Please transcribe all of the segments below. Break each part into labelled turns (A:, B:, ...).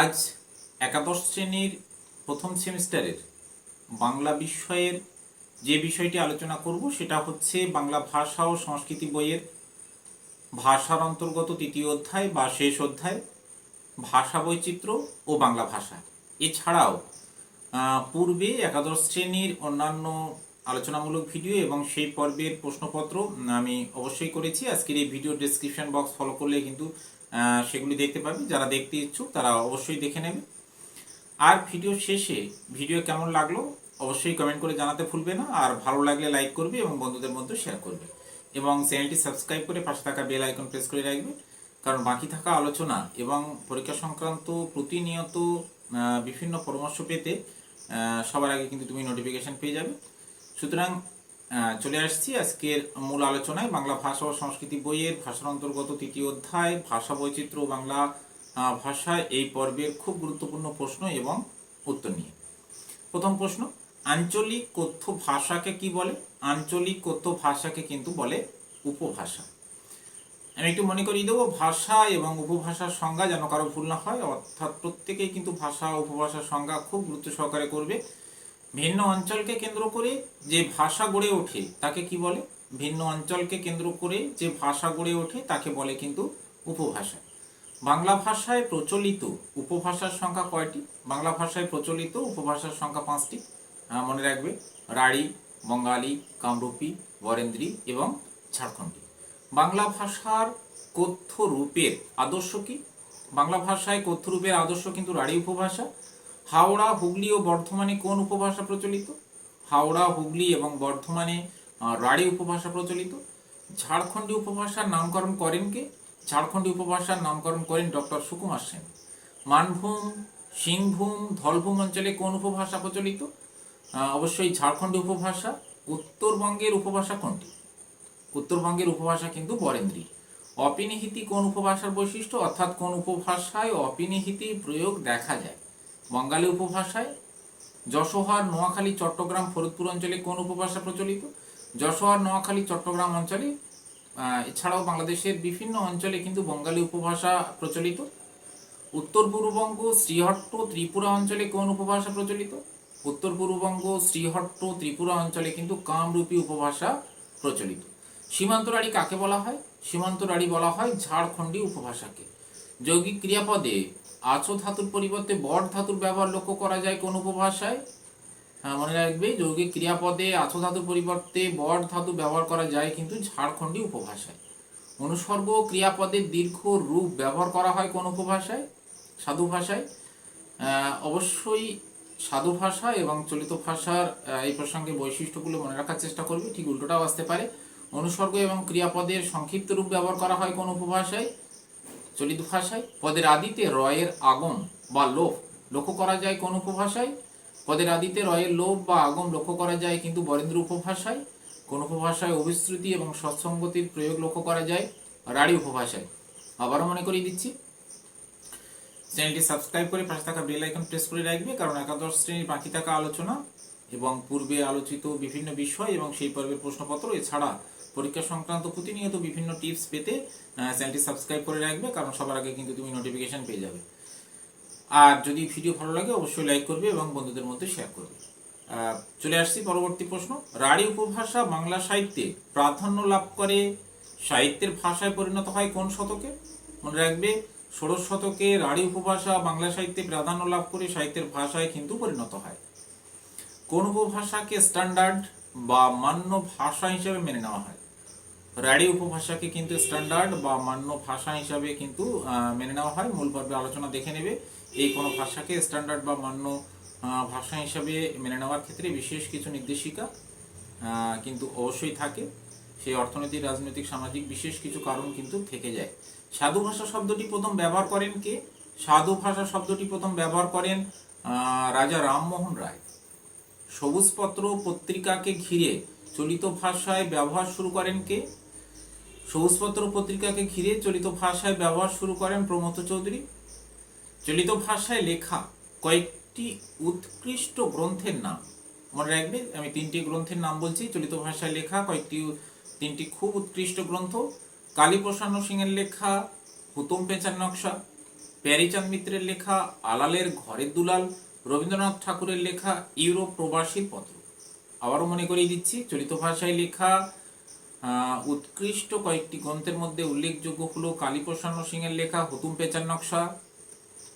A: আজ একাদশ শ্রেণির প্রথম সেমিস্টারের বাংলা বিষয়ের যে বিষয়টি আলোচনা করব, সেটা হচ্ছে বাংলা ভাষা ও সংস্কৃতি বইয়ের ভাষার অন্তর্গত তৃতীয় অধ্যায় বা শেষ অধ্যায়, ভাষা বৈচিত্র্য ও বাংলা ভাষা। এছাড়াও পূর্বে একাদশ শ্রেণির অন্যান্য আলোচনামূলক ভিডিও এবং সেই পর্বের প্রশ্নপত্র আমি অবশ্যই করেছি। আজকের এই ভিডিও ডেসক্রিপশন বক্স ফলো করলে কিন্তু সেগুলি দেখতে পাবে। যারা দেখতে ইচ্ছুক, তারা অবশ্যই দেখে নেবে। আর ভিডিও শেষে, ভিডিও কেমন লাগল? অবশ্যই কমেন্ট করে জানাতে ভুলবে না। আর ভালো লাগলে লাইক করবে এবং বন্ধুদের মধ্যে শেয়ার করবে। এবং চ্যানেলটি সাবস্ক্রাইব করে পাশে থাকা বেল আইকন প্রেস করে রাখবে। কারণ বাকি থাকা আলোচনা এবং পরীক্ষা সংক্রান্ত প্রতিনিয়ত বিভিন্ন পরামর্শ পেতে সবার আগে কিন্তু তুমি নোটিফিকেশন পেয়ে যাবে। সুতরাং চলে আসছি আজকের মূল আলোচনায় বাংলা ভাষা ও সংস্কৃতি বইয়ের ভাষার অন্তর্গত তৃতীয় অধ্যায়, ভাষা বৈচিত্র্য বাংলা ভাষায় এই পর্বের খুব গুরুত্বপূর্ণ প্রশ্ন এবং উত্তর নিয়ে। প্রথম প্রশ্ন, আঞ্চলিক কথ্য ভাষাকে কি বলে? আঞ্চলিক কথ্য ভাষাকে কিন্তু বলে উপভাষা। আমি একটু মনে করিয়ে দেবো, ভাষা এবং উপভাষার সংজ্ঞা যেন কারও ভুল না হয়, অর্থাৎ প্রত্যেকেই কিন্তু ভাষা উপভাষার সংজ্ঞা খুব গুরুত্ব সহকারে করবে। ভিন্ন অঞ্চলকে কেন্দ্র করে যে ভাষা গড়ে ওঠে, তাকে কি বলে? ভিন্ন অঞ্চলকে কেন্দ্র করে যে ভাষা গড়ে ওঠে, তাকে বলে কিন্তু উপভাষা। বাংলা ভাষায় প্রচলিত উপভাষার সংখ্যা কয়টি? বাংলা ভাষায় প্রচলিত উপভাষার সংখ্যা পাঁচটি। মনে রাখবে, রাঢ়ী, বঙ্গালী, কামরূপী, বরেন্দ্রী এবং ঝাড়খণ্ডী। বাংলা ভাষার কথ্য রূপের আদর্শ কি? বাংলা ভাষায় কথ্য রূপের আদর্শ কিন্তু রাঢ়ী উপভাষা হাওড়া, হুগলি ও বর্ধমানে কোন উপভাষা প্রচলিত? হাওড়া, হুগলি এবং বর্ধমানে রাঢ়ী উপভাষা প্রচলিত। ঝাড়খণ্ডী উপভাষার নামকরণ করেন কে? ঝাড়খণ্ডী উপভাষার নামকরণ করেন ডক্টর সুকুমার সেন। মানভূম, সিংভূম, ধলভূম অঞ্চলে কোন উপভাষা প্রচলিত? অবশ্যই ঝাড়খণ্ডী উপভাষা। উত্তরবঙ্গের উপভাষা কোনটি? উত্তরবঙ্গের উপভাষা কিন্তু বরেন্দ্রী। অপিনিহিতি কোন উপভাষার বৈশিষ্ট্য? অর্থাৎ কোন উপভাষায় অপিনিহিতি প্রয়োগ দেখা যায়। বঙ্গালী উপভাষায়? যশোহার, নোয়াখালী, চট্টগ্রাম, ফরিদপুর অঞ্চলে কোন উপভাষা প্রচলিত? যশোহার, নোয়াখালী, চট্টগ্রাম অঞ্চলে এছাড়াও বাংলাদেশের বিভিন্ন অঞ্চলে কিন্তু বঙ্গালী উপভাষা প্রচলিত। উত্তর পূর্ববঙ্গ, শ্রীহট্ট, ত্রিপুরা অঞ্চলে কোন উপভাষা প্রচলিত? উত্তর পূর্ববঙ্গ, শ্রীহট্ট, ত্রিপুরা অঞ্চলে কিন্তু কামরূপী উপভাষা প্রচলিত। সীমান্তরাড়ি কাকে বলা হয়? সীমান্তরাড়ি বলা হয় ঝাড়খণ্ডী উপভাষাকে। যৌগিক ক্রিয়াপদে আছো ধাতুর পরিবর্তে বট ধাতুর ব্যবহার লক্ষ্য করা যায় কোন উপভাষায়? হ্যাঁ, মনে রাখবে যৌগিক ক্রিয়াপদে আছো ধাতুর পরিবর্তে বট ধাতু ব্যবহার করা যায় কিন্তু ঝাড়খণ্ডী উপভাষায়। অনুসর্গ ক্রিয়াপদের দীর্ঘ রূপ ব্যবহার করা হয় কোন উপভাষায়? সাধু ভাষায়। অবশ্যই সাধু ভাষা এবং চলিত ভাষার এই প্রসঙ্গে বৈশিষ্ট্যগুলো মনে রাখার চেষ্টা করবে ঠিক উল্টোটাও আসতে পারে। অনুসর্গ এবং ক্রিয়াপদের সংক্ষিপ্ত রূপ ব্যবহার করা হয় কোন উপভাষায়? চলিত ভাষায়? পদের আদিতে রয়ের আগম বা লোভ লক্ষ্য করা যায় কোন উপভাষায়? পদের আদিতে রয়ের লোভ বা আগম লক্ষ্য করা যায় কিন্তু বরেন্দ্র উপভাষায়। কোন উপভাষায় অভিশ্রুতি এবং সৎসঙ্গতির প্রয়োগ লক্ষ্য করা যায়? রাঢ়ী উপভাষায়। আবারও মনে করিয়ে দিচ্ছি। চ্যানেলটি সাবস্ক্রাইব করে পাশে থাকা বেল আইকন প্রেস করে রাখবে, কারণ একাদশ শ্রেণির বাকি থাকা আলোচনা এবং পূর্বে আলোচিত বিভিন্ন বিষয় এবং সেই পর্বের প্রশ্নপত্র এছাড়া পরীক্ষা সংক্রান্ত প্রতিনিয়ত বিভিন্ন টিপস পেতে চ্যানেলটি সাবস্ক্রাইব করে রাখবে, কারণ সবার আগে কিন্তু তুমি নোটিফিকেশন পেয়ে যাবে। আর যদি ভিডিও ভালো লাগে, অবশ্যই লাইক করবে এবং বন্ধুদের মধ্যে শেয়ার করবে। চলে আসছি পরবর্তী প্রশ্ন। রাঢ়ী উপভাষা বাংলা সাহিত্যে প্রাধান্য লাভ করে, সাহিত্যের ভাষায় পরিণত হয় কোন শতকে? মনে রাখবে, ষোড়শ শতকে রাঢ়ী উপভাষা বাংলা সাহিত্যে প্রাধান্য লাভ করে সাহিত্যের ভাষায় কিন্তু পরিণত হয়। কোন উপভাষাকে স্ট্যান্ডার্ড বা মান্য ভাষা হিসেবে মেনে নেওয়া হয়? রাঢ়ী উপভাষাকে কিন্তু স্ট্যান্ডার্ড বা মান্য ভাষা হিসাবে কিন্তু মেনে নেওয়া হয়। মূল পর্বে আলোচনা দেখে নেবে। এই কোনো ভাষাকে স্ট্যান্ডার্ড বা মান্য ভাষা হিসাবে মেনে নেওয়ার ক্ষেত্রে বিশেষ কিছু নির্দেশিকা কিন্তু অবশ্যই থাকে। সেই অর্থনৈতিক, রাজনৈতিক, সামাজিক বিশেষ কিছু কারণ কিন্তু থেকে যায়। সাধু ভাষা শব্দটি প্রথম ব্যবহার করেন কে? সাধু ভাষা শব্দটি প্রথম ব্যবহার করেন রাজা রামমোহন রায়। সবুজপত্র পত্রিকাকে ঘিরে চলিত ভাষায় ব্যবহার শুরু করেন কে? সবুজপত্র পত্রিকাকে ঘিরে চলিত ভাষায় ব্যবহার শুরু করেন প্রমথ চৌধুরী। চলিত ভাষায় লেখা কয়েকটি উৎকৃষ্ট গ্রন্থের নাম। মনে রাখবে আমি তিনটি গ্রন্থের নাম বলছি। চলিত ভাষায় লেখা কয়েকটি তিনটি খুব উৎকৃষ্ট গ্রন্থ। কালীপ্রসন্ন সিংয়ের লেখা, হুতুম পেঁচার নকশা। প্যারিচাঁদ মিত্রের লেখা, আলালের ঘরের দুলাল। রবীন্দ্রনাথ ঠাকুরের লেখা, ইউরোপ প্রবাসীর পত্র। আবারও মনে করিয়ে দিচ্ছি, চলিত ভাষায় লেখা উৎকৃষ্ট কয়েকটি গ্রন্থের মধ্যে উল্লেখযোগ্য হলো কালীপ্রসন্ন সিংয়ের লেখা হুতুম পেচার নকশা,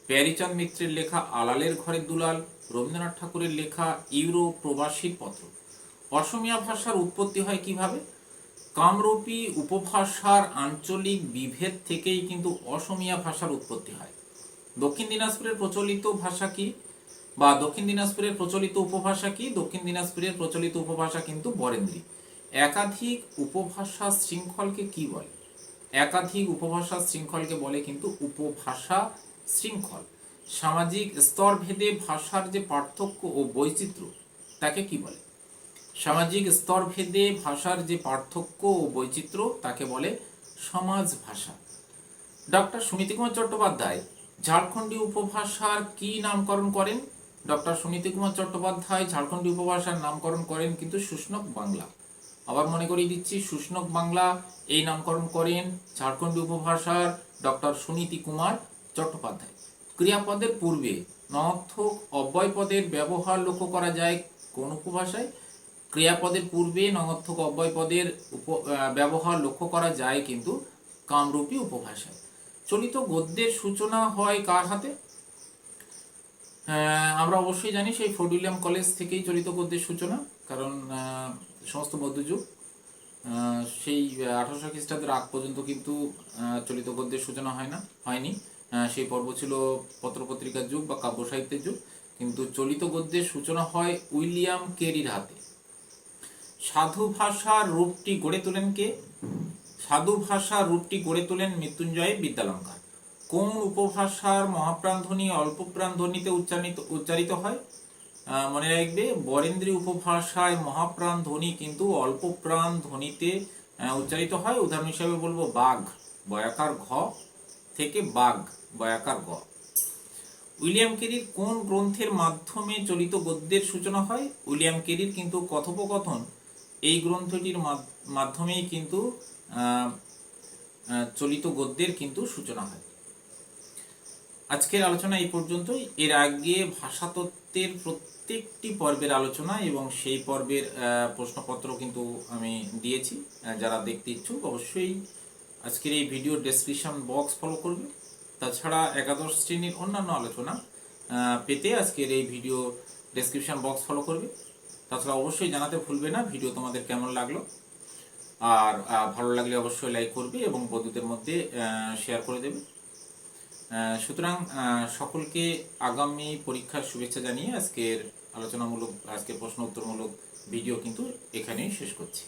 A: প্যারিচাঁদ মিত্রের লেখা আলালের ঘরের দুলাল, রবীন্দ্রনাথ ঠাকুরের লেখা ইউরো প্রবাসীর পত্র। অসমীয়া ভাষার উৎপত্তি হয় কীভাবে? কামরূপী উপভাষার আঞ্চলিক বিভেদ থেকেই কিন্তু অসমীয়া ভাষার উৎপত্তি হয়। দক্ষিণ দিনাজপুরের প্রচলিত ভাষা কি বা দক্ষিণ দিনাজপুরের প্রচলিত উপভাষা কি? দক্ষিণ দিনাজপুরের প্রচলিত উপভাষা কিন্তু বরেন্দ্রী। একাধিক উপভাষা শৃঙ্খলকে কি বলে? একাধিক উপভাষা শৃঙ্খলকে বলে কিন্তু উপভাষা শৃঙ্খল। সামাজিক স্তরভেদে ভাষার যে পার্থক্য ও বৈচিত্র্য, তাকে কি বলে? সামাজিক স্তরভেদে ভাষার যে পার্থক্য ও বৈচিত্র্য, তাকে বলে সমাজ ভাষা ডক্টর সুনীতি কুমার চট্টোপাধ্যায় ঝাড়খণ্ডী উপভাষার কি নামকরণ করেন? ডক্টর সুনীতি কুমার চট্টোপাধ্যায় ঝাড়খণ্ডী উপভাষার নামকরণ করেন কিন্তু শুষ্নক বাংলা। আবার মনে করিয়ে দিচ্ছি শুষ্নক বাংলা এই নামকরণ করেন ঝাড়খণ্ডী উপভাষার ডক্টর সুনীতি কুমার চট্টোপাধ্যায়। ক্রিয়াপদের পূর্বে নর্থক অব্যয় পদের ব্যবহার লক্ষ্য করা যায় কোন উপভাষায়? ক্রিয়াপদের পূর্বে নর্থক অব্যয় পদের উপ ব্যবহার লক্ষ্য করা যায় কিন্তু কামরূপী উপভাষায়। চলিত গদ্যের সূচনা হয় কার হাতে? আমরা অবশ্যই জানি সেই ফোর্ট কলেজ থেকেই চলিত গদ্যের সূচনা, কারণ সমস্ত আহ, সেই আঠারোশো খ্রিস্টাব্দের আগ পর্যন্ত কিন্তু চলিত গদ্যের সূচনা হয় না হয়নি। সেই পর্ব ছিল পত্রপত্রিকার যুগ বা কাব্য সাহিত্যের যুগ। কিন্তু চলিত গদ্যের সূচনা হয় উইলিয়াম কেরির হাতে। সাধু ভাষার রূপটি গড়ে তোলেন কে? সাধু ভাষার রূপটি গড়ে তোলেন মৃত্যুঞ্জয় বিদ্যালঙ্কার কোন উপভাষার মহাপ্রাণ ধ্বনি অল্প প্রাণ ধ্বনিতে উচ্চারিত উচ্চারিত হয়? মনে রাখবে, বরেন্দ্রী উপভাষায় মহাপ্রাণ ধ্বনি কিন্তু অল্প প্রাণ ধ্বনিতে উচ্চারিত হয়। উদাহরণ হিসাবে বলব বাঘ, বয়াকার ঘ থেকে বাঘ, বয়াকার গ। উইলিয়াম কেরির কোন গ্রন্থের মাধ্যমে চলিত গদ্যের সূচনা হয়? উইলিয়াম কেরির কিন্তু কথোপকথন। এই গ্রন্থটির মাধ- মাধ্যমেই কিন্তু চলিত গদ্যের কিন্তু সূচনা হয়। আজকের আলোচনা এই পর্যন্তই। এর আগে ভাষাতত্ত্বের প্রত্যেকটি পর্বের আলোচনা এবং সেই পর্বের প্রশ্নপত্র কিন্তু আমি দিয়েছি। যারা দেখতে ইচ্ছুক অবশ্যই আজকের এই ভিডিও ডেসক্রিপশন বক্স ফলো করবে। তাছাড়া একাদশ শ্রেণির অন্যান্য আলোচনা পেতে আজকের এই ভিডিও ডেসক্রিপশন বক্স ফলো করবে। তাছাড়া অবশ্যই জানাতে ভুলবে না ভিডিও তোমাদের কেমন লাগল। আর ভালো লাগলে অবশ্যই লাইক করবে এবং বন্ধুদের মধ্যে শেয়ার করে দেবে। সুতরাং সকলকে আগামী পরীক্ষার শুভেচ্ছা জানিয়ে আজকের আলোচনামূলক, আজকের প্রশ্ন উত্তরমূলক ভিডিও কিন্তু এখানেই শেষ করছি।